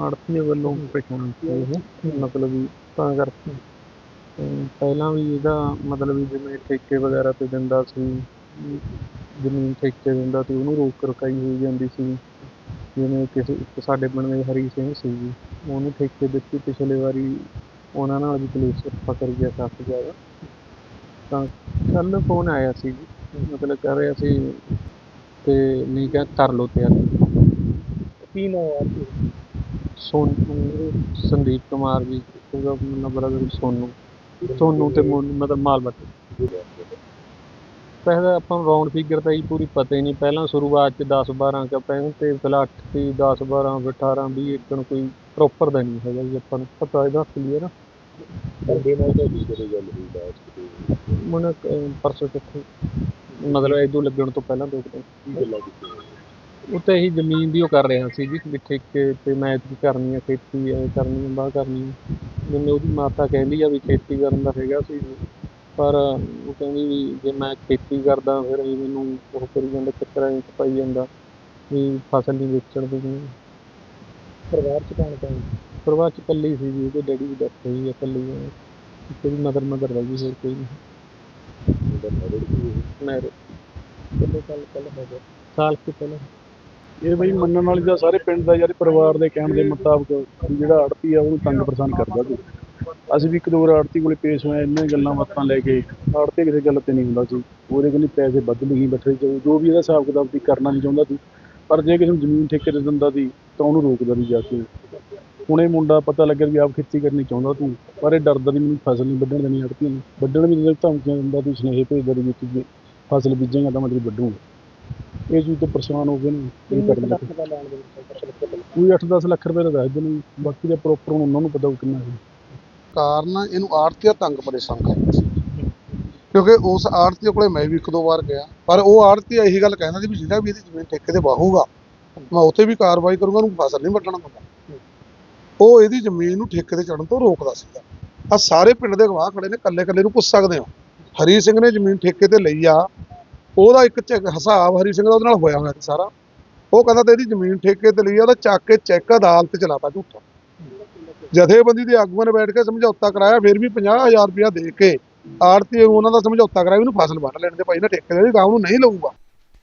ਆੜਤੀਏ ਵੱਲੋਂ ਪਛਾਣ ਇਹ ਮਤਲਬ ਵੀ ਤਾਂ ਕਰਕੇ। ਪਹਿਲਾਂ ਵੀ ਇਹਦਾ ਮਤਲਬ ਵੀ ਜਿਵੇਂ ਠੇਕੇ ਵਗੈਰਾ ਤੇ ਦਿੰਦਾ ਸੀ, ਜ਼ਮੀਨ ਠੇਕੇ ਦਿੰਦਾ ਸੀ, ਉਹਨੂੰ ਰੋਕ ਰਕਾਈ ਹੋਈ ਜਾਂਦੀ ਸੀ। ਜਿਵੇਂ ਕਿਸੇ ਇੱਕ ਸਾਡੇ ਪਿੰਡ ਦੇ ਹਰੀ ਸਿੰਘ ਸੀ ਜੀ ਉਹਨੂੰ ਠੇਕੇ ਦਿੱਤੀ ਪਿਛਲੇ ਵਾਰੀ। ਉਹਨਾਂ ਨਾਲ ਵੀ ਪੁਲਿਸ ਪਕੜ ਗਿਆ ਕਾਫੀ ਜ਼ਿਆਦਾ। ਤਾਂ ਕੱਲ ਫੋਨ ਆਇਆ ਸੀ ਜੀ, ਮਤਲਬ ਕਰ ਰਿਹਾ ਸੀ ਤੇ ਨਹੀਂ, ਕਿਹਾ ਕਰ ਲਓ ਤਿਆਰ। ਕੀ ਨਾਮ ਸੋਨੂ ਸੰਦੀਪ ਕੁਮਾਰ ਜੀ ਉਹਦਾ ਸੋਨੂ। ਸੋਨੂ ਤੇ ਮੋਨੂ ਮਤਲਬ ਮਾਲਵਟ ਪਹਿਲਾਂ ਆਪਾਂ ਨੂੰ ਰਾਉਂਡ ਫਿਗਰ ਤਾਂ ਜੀ ਪੂਰੀ ਪਤਾ ਹੀ ਨਹੀਂ। ਪਹਿਲਾਂ ਸ਼ੁਰੂਆਤ ਚ 10 12 ਕਾ ਪੈਣ ਤੇ ਫਿਰ 8 ਤੇ 10 12 18 20 ਇੱਕਣ ਕੋਈ ਪ੍ਰੋਪਰ ਦਾ ਨਹੀਂ ਹੈਗਾ ਜੀ ਆਪਾਂ ਨੂੰ। ਪਤਾ ਇਹਦਾ ਕਲੀਅਰ ਬੰਦੇ ਨਾਲ ਤਾਂ ਵੀ ਕਰੇ ਗੱਲ ਹੋਈ ਲਾਸਟ ਮਨ ਪਰਸੋਂ ਕਿੱਥੇ? ਮਤਲਬ ਇਦੋਂ ਲੱਗਣ ਤੋਂ ਪਹਿਲਾਂ ਦੇਖਦੇ ਕੀ ਗੱਲਾਂ ਉਹ ਤਾਂ ਇਹੀ ਜ਼ਮੀਨ ਦੀ ਉਹ ਕਰ ਰਿਹਾ ਸੀ ਜੀ ਵੀ ਠੇਕੇ ਤੇ ਮੈਂ ਕੀ ਕਰਨੀ ਆ ਖੇਤੀ ਐ ਕਰਨੀ ਆ ਬਾਹ ਕਰਨੀ ਆ। ਜਿਵੇਂ ਉਹਦੀ ਮਾਤਾ ਕਹਿੰਦੀ ਆ ਵੀ ਖੇਤੀ ਕਰਨ ਦਾ ਹੈਗਾ ਸੀ। ਪਰ ਉਹ ਕਹਿੰਦੀ ਵੀ ਜੇ ਮੈਂ ਖੇਤੀ ਕਰਦਾ ਫਿਰ ਵੀ ਮੈਨੂੰ ਉਹ ਕਰੀ ਜਾਂਦਾ ਚੱਕਰਾਂ ਵਿੱਚ ਪਾਈ ਜਾਂਦਾ ਵੀ ਫਸਲ ਨਹੀਂ ਵੇਚਣ ਦੀ। ਪਰਿਵਾਰ ਚ ਕੌਣ ਕੌਣ? ਪਰਿਵਾਰ ਚ ਇਕੱਲੀ ਸੀ ਜੀ ਉਹਦੇ ਡੈਡੀ ਦੀ ਡੈਥ ਹੋਈ ਆ ਇਕੱਲੀ। ਆ ਇੱਕ ਉਹਦੀ ਮਦਰ ਮਦਰ ਰਹਿ ਗਈ ਹੋਰ ਕੋਈ ਨਹੀਂ। ਮੈਰਿਡ ਸਾਲ ਪਹਿਲਾਂ ਹੋ ਗਿਆ ਸਾਲ ਕੁ ਪਹਿਲਾਂ। ਇਹ ਬਈ ਮੰਨਣ ਵਾਲੀ ਦਾ ਸਾਰੇ ਪਿੰਡ ਦਾ ਯਾਰ ਪਰਿਵਾਰ ਦੇ ਕਹਿਣ ਦੇ ਮੁਤਾਬਕ ਜਿਹੜਾ ਆੜਤੀ ਆ, ਉਹਨੂੰ ਤੰਗ ਪਰੇਸ਼ਾਨ ਕਰਦਾ ਸੀ ਅਸੀਂ ਵੀ ਇੱਕ ਦੋ ਵਾਰ ਆੜਤੀ ਕੋਲੇ ਪੇਸ਼ ਹੋਏ ਇੰਨੇ ਗੱਲਾਂ ਬਾਤਾਂ ਲੈ ਕੇ ਆੜਤੀ ਕਿਸੇ ਗੱਲ ਤੇ ਨਹੀਂ ਹੁੰਦਾ ਸੀ। ਉਹਦੇ ਕੋਲ ਪੈਸੇ ਵੱਧ ਨਹੀਂ ਬੈਠੇ, ਜੋ ਜੋ ਵੀ ਇਹਦਾ ਹਿਸਾਬ ਕਿਤਾਬ ਸੀ, ਕਰਨਾ ਨਹੀਂ ਚਾਹੁੰਦਾ ਸੀ। ਪਰ ਜੇ ਕਿਸੇ ਨੂੰ ਜ਼ਮੀਨ ਠੇਕੇ ਤੇ ਦਿੰਦਾ ਸੀ, ਤਾਂ ਉਹਨੂੰ ਰੋਕਦਾ ਨਹੀਂ ਜਾ ਕੇ। ਹੁਣ ਇਹ ਮੁੰਡਾ ਪਤਾ ਲੱਗਿਆ ਵੀ ਆਪ ਖੇਤੀ ਕਰਨੀ ਚਾਹੁੰਦਾ ਤੂੰ, ਪਰ ਇਹ ਡਰਦਾ ਵੀ ਮੈਨੂੰ ਫਸਲ ਨਹੀਂ ਵੱਢਣ ਦੇਣੀ ਆੜਤੀ ਨੂੰ। ਵੱਢਣ ਵੀ ਜਦੋਂ ਧਮਕੀਆਂ ਦਿੰਦਾ ਤੂੰ? ਸੁਨੇਹੇ ਭੇਜਦਾ ਵੀ ਤੂੰ ਫਸਲ ਬੀਜੇਗਾ ਤਾਂ ਮੈਂ ਤੇਰੀ ਵੱਢੂੰਗਾ। ਇਹ ਚੀਜ਼ ਤੋਂ ਪਰੇਸ਼ਾਨ ਹੋ ਗਏ ਨੇ ਇਹ ਕਰਨ ਦਾ ਕੋਈ 8-10 ਲੱਖ ਰੁਪਏ ਦਾ ਦੱਸ ਦੇਣ ਬਾਕੀ ਦਾ ਪ੍ਰੋਪਰ ਹੁਣ ਉਹਨਾਂ ਨੂੰ ਪਤਾ ਉਹ ਕਿੰਨਾ ਹੈ। ਕਾਰਨ ਇਹਨੂੰ ਆੜਤੀਆ ਤੰਗ ਪਰੇਸ਼ਾਨ ਕਰਦਾ ਸੀ। ਕਿਉਂਕਿ ਉਸ ਆੜਤੀਏ ਕੋਲੇ ਮੈਂ ਵੀ ਇੱਕ ਦੋ ਵਾਰ ਗਿਆ। ਪਰ ਉਹ ਆੜਤੀਆ ਇਹੀ ਗੱਲ ਕਹਿੰਦਾ ਸੀ ਵੀ ਜਿਹੜਾ ਵੀ ਇਹਦੀ ਜ਼ਮੀਨ ਠੇਕੇ ਤੇ ਵਾਹੂਗਾ ਮੈਂ ਉੱਥੇ ਵੀ ਕਾਰਵਾਈ ਕਰੂੰਗਾ ਉਹਨੂੰ ਫਸਲ ਨਹੀਂ ਵੱਢਣਾ ਪਊਗਾ ਉਹ ਇਹਦੀ ਜ਼ਮੀਨ ਨੂੰ ਠੇਕੇ ਤੇ ਚੜਨ ਤੋਂ ਰੋਕਦਾ ਸੀਗਾ। ਆ ਸਾਰੇ ਪਿੰਡ ਦੇ ਗਵਾਹ ਖੜੇ ਨੇ ਕੱਲੇ ਕੱਲੇ ਨੂੰ ਪੁੱਛ ਸਕਦੇ ਹੋ। ਹਰੀ ਸਿੰਘ ਨੇ ਜ਼ਮੀਨ ਠੇਕੇ ਤੇ ਲਈ ਆ। ਉਹਦਾ ਇੱਕ ਹਿਸਾਬ ਹਰੀ ਸਿੰਘ ਦਾ ਉਹਦੇ ਨਾਲ ਹੋਇਆ ਹੋਇਆ ਸੀ ਸਾਰਾ। ਉਹ ਕਹਿੰਦਾ ਤੇ ਇਹਦੀ ਜ਼ਮੀਨ ਠੇਕੇ ਤੇ ਲਈ ਆ ਉਹਦਾ ਚੱਕ ਕੇ ਚੈੱਕ ਅਦਾਲਤ ਚ ਲਾਤਾ ਝੂਠਾ। ਜਥੇਬੰਦੀ ਦੇ ਆਗੂਆਂ ਨੇ ਬੈਠ ਕੇ ਸਮਝੌਤਾ ਕਰਾਇਆ ਫਿਰ ਵੀ 50000 ਰੁਪਇਆ ਦੇ ਕੇ ਆੜਤੀ ਨੂੰ ਉਹਨਾਂ ਦਾ ਸਮਝੌਤਾ ਕਰਾਇਆ ਇਹਨੂੰ ਫਸਲ ਵੱਢ ਲੈਣ ਦੇ ਭਾਈ ਨਾ ਠੇਕੇ ਦੇ ਗਾਉਂ ਨੂੰ ਨਹੀਂ ਲਊਗਾ।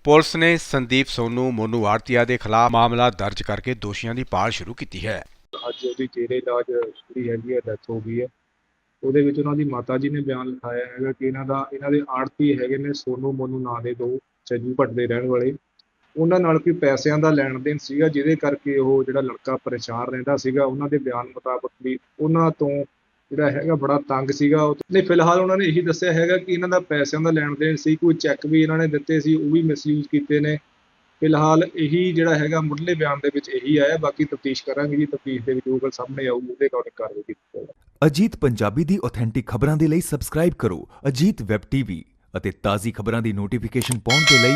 ਪੁਲਿਸ ਨੇ ਸੰਦੀਪ ਸੋਨੂ ਮੋਨੂ ਆੜਤੀਆ ਦੇ ਖਿਲਾਫ ਮਾਮਲਾ ਦਰਜ ਕਰਕੇ ਦੋਸ਼ੀਆਂ ਦੀ ਭਾਲ ਸ਼ੁਰੂ ਕੀਤੀ ਹੈ। ਅੱਜ ਉਹਦੀ ਜੇਰੇ ਇਲਾਜ ਜਿਹੜੀ ਹੈਗੀ ਹੈ ਡੈਥ ਹੋ ਗਈ ਹੈ। ਉਹਦੇ ਵਿੱਚ ਉਹਨਾਂ ਦੀ ਮਾਤਾ ਜੀ ਨੇ ਬਿਆਨ ਲਿਖਾਇਆ ਹੈਗਾ ਕਿ ਇਹਨਾਂ ਦਾ, ਇਹਨਾਂ ਦੇ ਆੜਤੀ ਹੈਗੇ ਨੇ ਸੋਨੂ ਮੋਨੂ ਨਾਂ ਦੇ ਦੋ ਸੱਜੂ ਭੱਟ ਦੇ ਰਹਿਣ ਵਾਲੇ। ਉਹਨਾਂ ਨਾਲ ਕੋਈ ਪੈਸਿਆਂ ਦਾ ਲੈਣ ਦੇਣ ਸੀਗਾ, ਜਿਹਦੇ ਕਰਕੇ ਉਹ ਜਿਹੜਾ ਲੜਕਾ ਪਰੇਸ਼ਾਨ ਰਹਿੰਦਾ ਸੀਗਾ, ਉਹਨਾਂ ਦੇ ਬਿਆਨ ਮੁਤਾਬਕ ਵੀ ਉਹਨਾਂ ਤੋਂ ਜਿਹੜਾ ਹੈਗਾ ਬੜਾ ਤੰਗ ਸੀਗਾ। ਉਹ ਨਹੀਂ, ਫਿਲਹਾਲ ਉਹਨਾਂ ਨੇ ਇਹੀ ਦੱਸਿਆ ਹੈਗਾ ਕਿ ਇਹਨਾਂ ਦਾ ਪੈਸਿਆਂ ਦਾ ਲੈਣ ਦੇਣ ਸੀ, ਕੋਈ ਚੈੱਕ ਵੀ ਇਹਨਾਂ ਨੇ ਦਿੱਤੇ ਸੀ, ਉਹ ਵੀ ਮਿਸਯੂਜ਼ ਕੀਤੇ ਨੇ। ਫਿਲਹਾਲ ਇਹੀ ਜਿਹੜਾ ਹੈਗਾ ਮੁੱਢਲੇ ਬਿਆਨ ਦੇ ਵਿੱਚ ਇਹੀ ਆਇਆ, ਬਾਕੀ ਤਫਤੀਸ਼ ਕਰਾਂਗੇ ਜੀ, ਤਫਤੀਸ਼ ਦੇ ਵਿੱਚ ਜੋ ਗੱਲ ਸਾਹਮਣੇ ਆਊਗੀ, ਉਹਦੇ ਅਕੋਰਡਿੰਗ ਕਾਰਵਾਈ ਕੀਤੀ ਜਾਊਗੀ। ਅਜੀਤ ਪੰਜਾਬੀ ਦੀ ਆਥੈਂਟਿਕ ਖਬਰਾਂ ਦੇ ਲਈ ਸਬਸਕ੍ਰਾਈਬ ਕਰੋ, ਅਜੀਤ ਵੈਬ ਟੀਵੀ ਅਤੇ ਤਾਜ਼ੀ ਖਬਰਾਂ ਦੀ ਨੋਟੀਫਿਕੇਸ਼ਨ ਪਾਉਣ ਦੇ ਲਈ